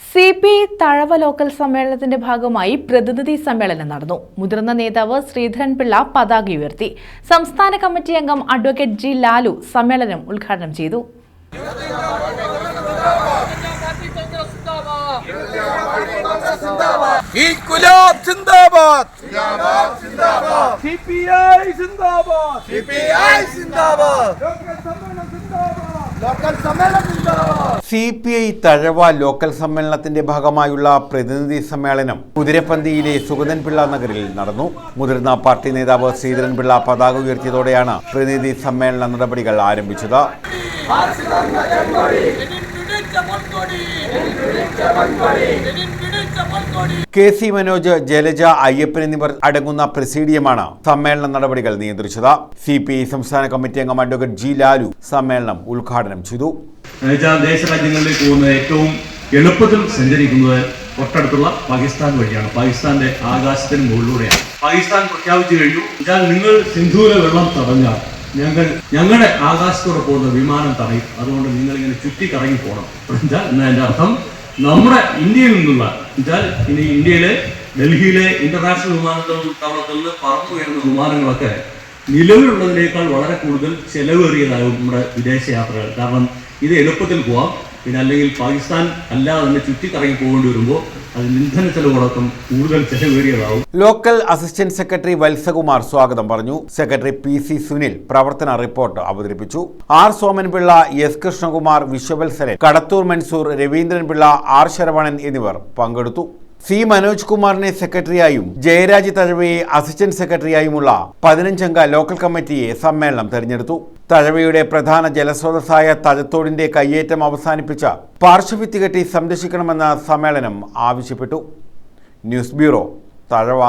C P I Thazhava local സമ്മേളനത്തിന്റെ ഭാഗമായി പ്രതിനിധി സമ്മേളനം നടന്നു. മുതിർന്ന നേതാവ് ശ്രീധരൻപിള്ള പതാക ഉയർത്തി. സംസ്ഥാന കമ്മിറ്റി അംഗം അഡ്വക്കേറ്റ് ജി ലാലു സമ്മേളനം ഉദ്ഘാടനം ചെയ്തു. ലോക്കൽ സമ്മേളനം C P I Thazhava local സമ്മേളനത്തിന്റെ ഭാഗമായുള്ള പ്രതിനിധി സമ്മേളനം കുതിരപ്പന്തിയിലെ സുഗതൻപിള്ള നഗറിൽ നടന്നു. മുതിർന്ന പാർട്ടി നേതാവ് ശ്രീധരൻപിള്ള പതാക ഉയർത്തിയതോടെയാണ് പ്രതിനിധി സമ്മേളന നടപടികൾ ആരംഭിച്ചത്. കെ സി മനോജ് ജലജ അയ്യപ്പൻ എന്നിവർ അടങ്ങുന്ന പ്രസീഡിയമാണ് സമ്മേളന നടപടികൾ നിയന്ത്രിച്ചത്. സി പി ഐ സംസ്ഥാന കമ്മിറ്റി അംഗം അഡ്വക്കേറ്റ് ജി ലാലു സമ്മേളനം ഉദ്ഘാടനം ചെയ്തു. എന്നുവെച്ചാൽ ദേശരാജ്യങ്ങളിലേക്ക് പോകുന്നത് ഏറ്റവും എളുപ്പത്തിൽ സഞ്ചരിക്കുന്നത് തൊട്ടടുത്തുള്ള പാകിസ്ഥാൻ വഴിയാണ്. പാകിസ്ഥാന്റെ ആകാശത്തിന് മുകളിലൂടെയാണ്. പാകിസ്ഥാൻ പ്രഖ്യാപിച്ചു കഴിഞ്ഞു. എന്നാൽ നിങ്ങൾ സിന്ധുവിലെ വെള്ളം തടഞ്ഞാൽ ഞങ്ങൾ ഞങ്ങളുടെ ആകാശത്തോടെ പോകുന്ന വിമാനം തടയും. അതുകൊണ്ട് നിങ്ങൾ ഇങ്ങനെ ചുറ്റിക്കറങ്ങി പോകണം എന്നുവെച്ചാൽ എന്നതിന്റെ അർത്ഥം? നമ്മുടെ ഇന്ത്യയിൽ നിന്നുള്ള എന്നുവെച്ചാൽ ഇനി ഇന്ത്യയിലെ ഡൽഹിയിലെ ഇന്റർനാഷണൽ വിമാനത്താവളത്തിൽ നിന്ന് പറന്നു വരുന്ന വിമാനങ്ങളൊക്കെ നിലവിലുള്ളതിനേക്കാൾ വളരെ കൂടുതൽ ചെലവേറിയതാകും നമ്മുടെ വിദേശ യാത്രകൾ കാരണം ഇത് എളുപ്പത്തിൽ പോവാം. പിന്നെ അല്ലെങ്കിൽ പാകിസ്ഥാൻ അല്ലാതെ തന്നെ ചുറ്റിക്കറങ്ങി പോകേണ്ടി വരുമ്പോൾ അത് ഇന്ധന ചെലവുകളൊക്കെ കൂടുതൽ ചെലവേറിയതാവും. ലോക്കൽ അസിസ്റ്റന്റ് സെക്രട്ടറി വത്സകുമാർ സ്വാഗതം പറഞ്ഞു. സെക്രട്ടറി പി സി സുനിൽ പ്രവർത്തന റിപ്പോർട്ട് അവതരിപ്പിച്ചു. R Somanpillai S Krishnakumar Viswavatsaran Kadathur Mansoor Raveendranpillai R Saravanan എന്നിവർ പങ്കെടുത്തു. സി മനോജ് കുമാറിനെ സെക്രട്ടറിയായും ജയരാജ് തഴവയെ അസിസ്റ്റന്റ് സെക്രട്ടറിയായുമുള്ള പതിനഞ്ചംഗ ലോക്കൽ കമ്മിറ്റിയെ സമ്മേളനം തെരഞ്ഞെടുത്തു. തഴവയുടെ പ്രധാന ജലസ്രോതസ്സായ തഴത്തോടിന്റെ കയ്യേറ്റം അവസാനിപ്പിച്ച പാർശ്വഭിത്തി കെട്ടി സംരക്ഷിക്കണമെന്ന് സമ്മേളനം ആവശ്യപ്പെട്ടു. News bureau Thazhava.